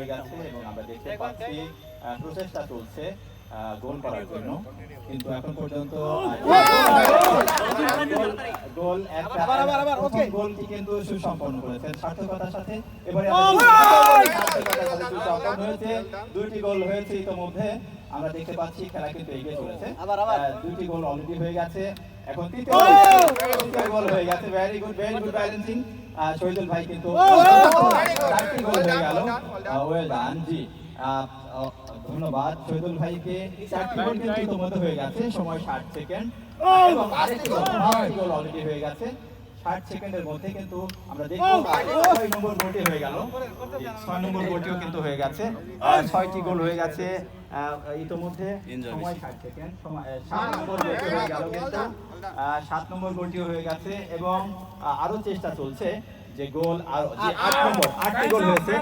হয়ে গেছে এবং আমরা দেখতে পাচ্ছি প্রচেষ্টা চলছে গোল করার জন্য কিন্তু এখন পর্যন্ত গোল- একটা গোলটি কিন্তু সুসম্পন্ন করেছেন সার্থকতার সাথে এবারে হয়েছে দুইটি গোল হয়েছে ইতোমধ্যে আমরা দেখতে পাচ্ছি খেলা কিন্তু এগিয়ে চলেছে দুইটি গোল অলরেডি হয়ে গেছে এখন তৃতীয় তৃতীয় গোল হয়ে গেছে very good very good balancing Shahidul ভাই কিন্তু চারটি গোল হয়ে গেল ওয়েল ধন্যবাদ শহীদুল ভাইকে চারটি গোল কিন্তু ইতোমধ্যে হয়ে গেছে সময় ষাট সেকেন্ড এবং আরেকটি গোল অলরেডি হয়ে গেছে ষাট সেকেন্ডের মধ্যে কিন্তু আমরা দেখব ছয় নম্বর গোলটি হয়ে গেল ছয় নম্বর গোলটিও কিন্তু হয়ে গেছে ছয়টি গোল হয়ে গেছে আহ, ইতোমধ্যে সময় ষাট সেকেন্ড সময় সাত নম্বর গোলটি হয়ে গেল কিন্তু আহ, সাত নম্বর গোলটিও হয়ে গেছে এবং আরও চেষ্টা চলছে যে গোল আর যে আট নম্বর আটটি গোল হয়েছে